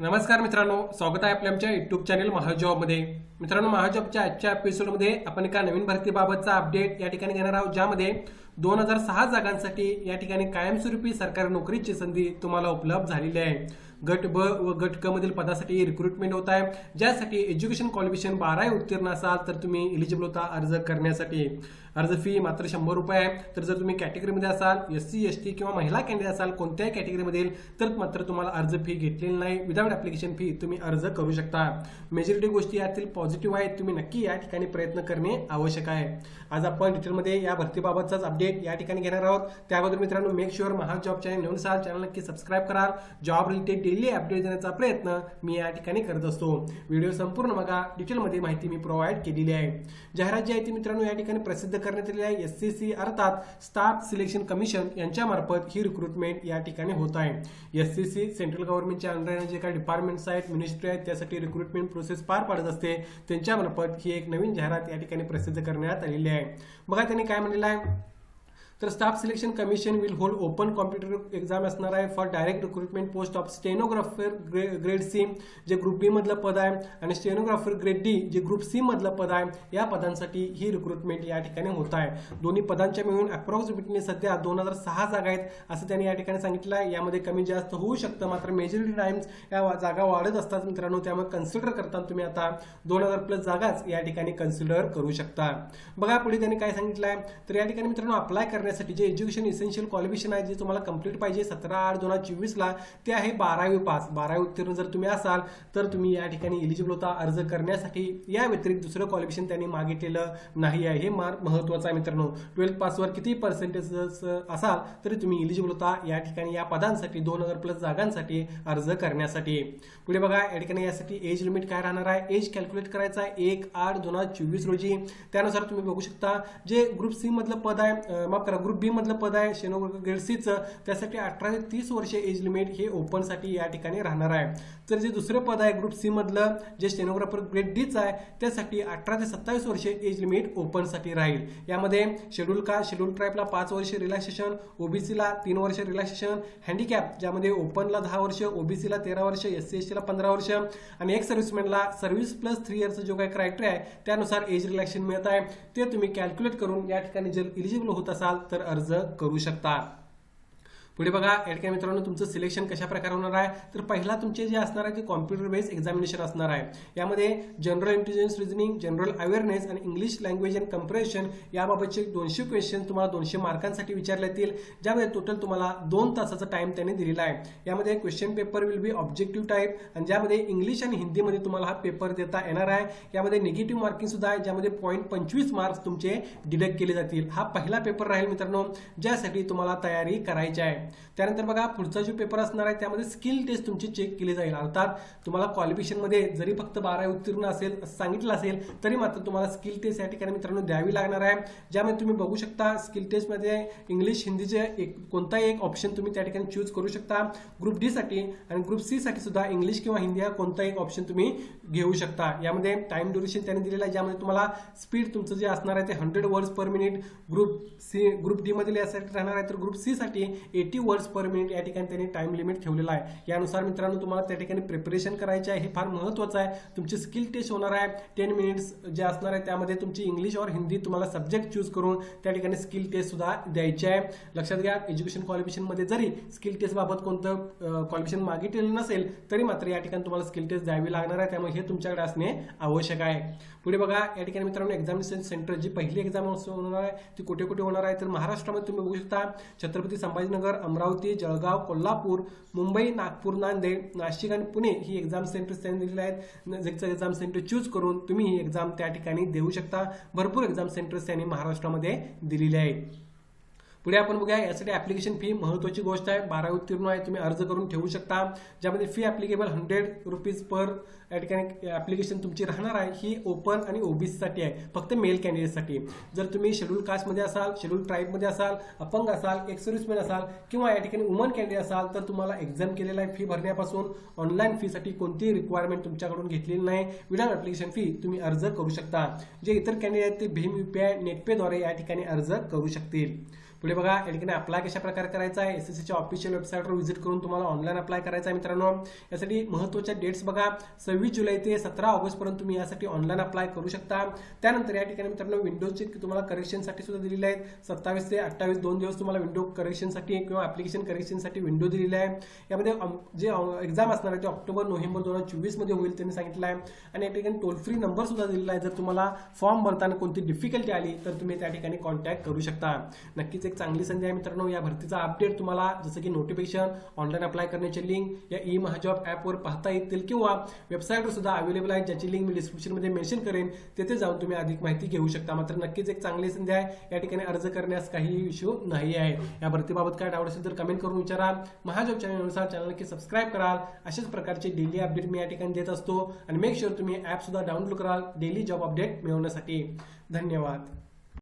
नमस्कार मित्रांनो स्वागत आहे आपल्या आमच्या युट्यूब चॅनल महाजॉबमध्ये. मित्रांनो महाजॉबच्या आजच्या एपिसोडमध्ये आपण एका नवीन भरतीबाबतचा अपडेट या ठिकाणी घेणार आहोत ज्यामध्ये दोन हजार सहा जागांसाठी या ठिकाणी कायमस्वरूपी सरकारी नोकरीची संधी तुम्हाला उपलब्ध झालेली आहे. गट ब व गट क मधील पदासाठी रिक्रुटमेंट होत आहे. ज्यासाठी एज्युकेशन क्वालिफिकेशन बाराही उत्तीर्ण असाल तर तुम्ही एलिजिबल होता अर्ज करण्यासाठी. अर्ज फी मात्र शंभर रुपये आहे. तर जर तुम्ही कॅटेगरीमध्ये असाल एस सी एस टी किंवा महिला कॅन्डिडेट असाल कोणत्याही कॅटेगरीमध्ये तर मात्र तुम्हाला अर्ज फी घेतलेली नाही. विदाउट ऍप्लिकेशन फी तुम्ही अर्ज करू शकता. मेजॉरिटी गोष्टी यातील पॉझिटिव्ह आहेत. तुम्ही नक्की या ठिकाणी प्रयत्न करणे आवश्यक आहे. आज आपण डिटेलमध्ये या भरतीबाबतचाच अपडेट या ठिकाणी घेणार आहोत. त्याबद्दल मित्रांनो मेक शुअर महाजॉब चॅनल नवीन असाल चॅनल नक्की सबस्क्राईब कराल. जॉब रिलेटेड डेली अपडेट देण्याचा प्रयत्न मी या ठिकाणी करत असतो. व्हिडिओ संपूर्ण बघा. डिटेलमध्ये माहिती मी प्रोव्हाइड केलेली आहे. जाहिरात जी आहे ती मित्रांनो या ठिकाणी प्रसिद्ध करण्यात आलेली आहे. एस सी सी अर्थात स्टाफ सिलेक्शन कमिशन यांच्यामार्फत ही रिक्रुटमेंट या ठिकाणी होत आहे. एस सी सी सेंट्रल गव्हर्नमेंटच्या अंडर जे काही डिपार्टमेंट्स आहेत. मिनिस्ट्री आहेत. त्यासाठी रिक्रुटमेंट प्रोसेस पार पाडत असते. त्यांच्यामार्फत ही एक नवीन जाहिरात या ठिकाणी प्रसिद्ध करण्यात आलेली आहे. बघा त्यांनी काय म्हणलेलं आहे. तर staff selection commission will hold open computer exam असणार आहे for direct recruitment post of stenographer grade C जे ग्रुप बी मधलं पद आहे आणि स्टेनोग्राफर ग्रेड डी जे ग्रुप सी मधलं पद आहे या पदांसाठी ही रिक्रुटमेंट या ठिकाणी होत आहे. दोन्ही पदांच्या मिळून अप्रॉक्सिमेटली सध्या दोन हजार सहा जागा आहेत असं त्यांनी या ठिकाणी सांगितलं आहे. यामध्ये कमी जास्त होऊ शकतं मात्र मेजॉरिटी टाइम्स या जागा वाढत असतात मित्रांनो त्यामुळे कन्सिडर करताना तुम्ही आता दोन हजार प्लस जागाच या ठिकाणी कन्सिडर करू शकता. बघा पुढे त्यांनी काय सांगितलं आहे? तर या ठिकाणी मित्रांनो अप्लाय करण्यासाठी जे एज्युकेशन इसेन्शियल क्वालिफिकेशन आहे जे तुम्हाला कंप्लीट पाहिजे सतरा आठ दोन हजार चोवीसला ते आहे बारावी पास. बारावी उत्तीर्ण जर तुम्ही असाल तर तुम्ही या ठिकाणी इलिजिबल होता अर्ज करण्यासाठी. या व्यतिरिक्त दुसरं क्वालिफिकेशन त्यांनी मागितलेलं नाही आहे. हे मार महत्वाचं आहे मित्रांनो. ट्वेल्थ पासवर किती पर्सेंटेज असाल तरी तुम्ही इलिजिबल होता या ठिकाणी या पदांसाठी दोन हजार प्लस जागांसाठी अर्ज करण्यासाठी. पुढे बघा या ठिकाणी यासाठी एज लिमिट काय राहणार आहे? एज कॅल्क्युलेट करायचा आहे. एक आठ दोन हजार चोवीस रोजी. त्यानुसार तुम्ही बघू शकता जे ग्रुप सी मधलं पद आहे माफ करा ग्रुप बी मधलं पद आहे शेनोवर्ग ग्रेड सीचं त्यासाठी अठरा ते तीस वर्ष एज लिमिट हे ओपनसाठी या ठिकाणी राहणार आहे. तर जे दुसरं पद आहे ग्रुप सी मधलं जे स्टेनोग्राफर ग्रेड डीच आहे त्यासाठी अठरा ते सत्तावीस वर्ष एज लिमिट ओपनसाठी राहील. यामध्ये शेड्यूल का शेड्यूल ट्राईबला पाच वर्ष रिलॅक्सेशन ओबीसीला तीन वर्ष रिलॅक्सेशन हँडिकॅप ज्यामध्ये ओपनला दहा वर्ष ओबीसीला तेरा वर्ष एस सी एस टीला पंधरा वर्ष आणि एक सर्व्हिसमॅनला सर्व्हिस प्लस थ्री इयरचं जो काही क्रायटेरिया आहे त्यानुसार एज रिलॅक्सेशन मिळत आहे. ते तुम्ही कॅल्क्युलेट करून या ठिकाणी जर इलिजिबल होत असाल तर अर्ज करू शकता. पुढे बघा या मित्रांनो तुमचं सिलेक्शन कशा प्रकारे होणार आहे? तर पहिला तुमचे जे असणार आहे ते कॉम्प्युटर बेस्ड एक्झामिनेशन असणार आहे. यामध्ये general intelligence reasoning general awareness आणि इंग्लिश लँग्वेज अँड कम्प्रेशन याबाबतचे दोनशे क्वेश्चन तुम्हाला दोनशे मार्कांसाठी विचारले येतील. ज्यामध्ये टोटल तुम्हाला दोन तासाचा टाइम त्यांनी दिलेला आहे. यामध्ये question paper will be objective type आणि ज्यामध्ये इंग्लिश आणि हिंदीमध्ये तुम्हाला हा पेपर देता येणार आहे. यामध्ये निगेटिव्ह मार्किंग सुद्धा आहे ज्यामध्ये पॉईंट पंचवीस मार्क्स तुमचे डिडक्ट केले जातील. हा पहिला पेपर राहील मित्रांनो ज्यासाठी तुम्हाला तयारी करायची आहे. त्यानंतर बघा पुढचा जो पेपर असणार आहे त्यामध्ये स्किल टेस्ट तुमची चेक केली जाईल. अर्थात तुम्हाला क्वालिफिकेशनमध्ये जरी फक्त बारा उत्तीर्ण असेल सांगितलं असेल तरी मात्र तुम्हाला स्किल टेस्ट या ठिकाणी मित्रांनो द्यावी लागणार आहे. ज्यामध्ये तुम्ही बघू शकता स्किल टेस्टमध्ये इंग्लिश हिंदीचे एक कोणताही एक ऑप्शन तुम्ही त्या ठिकाणी चूज करू शकता. ग्रुप डी साठी आणि ग्रुप सी साठी सुद्धा इंग्लिश किंवा हिंदी हा कोणताही एक ऑप्शन तुम्ही घेऊ शकता. यामध्ये टाइम ड्युरेशन त्यांनी दिलेलं आहे ज्यामध्ये तुम्हाला स्पीड तुमचं जे असणार आहे ते hundred words per minute group C group D मधील यासाठी राहणार आहे तर ग्रुप सी साठी एटी वर्ड्स पर मिनिट या ठिकाणी त्यांनी टाइम लिमिट ठेवलेला आहे. यानुसार मित्रांनो तुम्हाला त्या ठिकाणी प्रिपरेशन करायचे आहे हे फार महत्वाचं आहे. तुमची स्किल टेस्ट होणार आहे. टेन मिनिट्स जे असणार आहे त्यामध्ये तुमची इंग्लिश और हिंदी तुम्हाला सब्जेक्ट चूज करून त्या ठिकाणी स्किल टेस्ट सुद्धा द्यायची आहे. लक्षात घ्या एज्युकेशन क्वालिफिकेशनमध्ये जरी स्किल टेस्ट बाबत कोणतं क्वालिफिकेशन मागितलेलं नसेल तरी मात्र या ठिकाणी तुम्हाला स्किल टेस्ट द्यावी लागणार आहे. त्यामुळे हे तुमच्याकडे असणे आवश्यक आहे. पुढे बघा या ठिकाणी मित्रांनो एक्झामिनेशन सेंटर जी पहिली एक्झाम होणार आहे ती कुठे कुठे होणार आहे? तर महाराष्ट्रामध्ये तुम्ही बघू शकता छत्रपती संभाजीनगर अमरावती जळगाव कोल्हापूर मुंबई नागपूर नांदेड नाशिक आणि पुणे ही एक्झाम सेंटर त्यांनी दिलेले आहेत. नजीकचं एक्झाम सेंटर चूज करून तुम्ही ही एक्झाम त्या ठिकाणी देऊ शकता. भरपूर एक्झाम सेंटर्स त्यांनी महाराष्ट्रामध्ये दिलेले आहेत. पुढे आपण बघूया यासाठी ऍप्लिकेशन फी महत्वाची गोष्ट आहे. बारा उत्तीर्ण आहे तुम्ही अर्ज करून ठेवू शकता. ज्यामध्ये fee applicable hundred rupees per या ठिकाणी ऍप्लिकेशन तुमची राहणार आहे. ही ओपन आणि ओबीसीसाठी आहे. फक्त मेल कॅन्डिडेटसाठी जर तुम्ही शेड्यूल कास्टमध्ये असाल शेड्यूल ट्राईबमध्ये असाल अपंग असाल एक सर्व्हिसमॅन असाल किंवा या ठिकाणी वुमन कॅन्डिडेट असाल तर तुम्हाला एक्झाम केलेला आहे फी भरण्यापासून. ऑनलाईन फीसाठी कोणतीही रिक्वायरमेंट तुमच्याकडून घेतलेली नाही. विदाउट ऍप्लिकेशन फी तुम्ही अर्ज करू शकता. जे इतर कॅन्डिडेट ते भीम युपीआय नेटपेद्वारे या ठिकाणी अर्ज करू शकतील. पुढे बघा या ठिकाणी अप्लाय कशा प्रकारे करायचा आहे? एस एस सीच्या ऑफिशियल वेबसाईटवर व्हिजिट करून तुम्हाला ऑनलाईन अप्लाय करायचा आहे मित्रांनो. यासाठी महत्त्वाच्या डेट्स बघा सव्वीस जुलै ते सतरा ऑगस्ट पर्यंत तुम्ही यासाठी ऑनलाईन अप्लाय करू शकता. त्यानंतर या ठिकाणी मित्रांनो विंडोजचे तुम्हाला करेक्शनसाठी सुद्धा दिलेले आहेत. सत्तावीस ते अठ्ठावीस दोन दिवस तुम्हाला विंडो करेक्शनसाठी किंवा ॲप्लिकेशन करेक्शनसाठी विंडो दिलेला आहे. यामध्ये जे एक्झाम असणार आहे ते ऑक्टोबर नोव्हेंबर दोन हजार चोवीसमध्ये होईल त्यांनी सांगितलं आहे. आणि या ठिकाणी टोल फ्री नंबर सुद्धा दिलेला आहे. जर तुम्हाला फॉर्म भरताना कोणती डिफिकल्टी आली तर तुम्ही त्या ठिकाणी कॉन्टॅक्ट करू शकता. नक्कीच एक चांगली संधी आहे मित्रांनो. या भरतीचा अपडेट तुम्हाला जसं की नोटिफिकेशन ऑनलाईन अप्लाय करण्याची लिंक या ई महाजॉब ॲपवर पाहता येतील किंवा वेबसाईटवर सुद्धा अवेलेबल आहे ज्याची लिंक मी डिस्क्रिप्शनमध्ये मेन्शन करेन तेथे जाऊन तुम्ही अधिक माहिती घेऊ शकता. मात्र नक्कीच एक चांगली संधी आहे. या ठिकाणी अर्ज करण्यास काही इश्यू नाही आहे. या भरतीबाबत काय डाऊट असेल तर कमेंट करून विचारा. महाजॉब चॅनलनुसार चॅनल नक्की सबस्क्राईब कराल. अशाच प्रकारचे डेली अपडेट मी या ठिकाणी देत असतो. आणि मेक शुअर तुम्ही ॲपसुद्धा डाउनलोड कराल. डेली जॉब अपडेट मिळवण्यासाठी. धन्यवाद.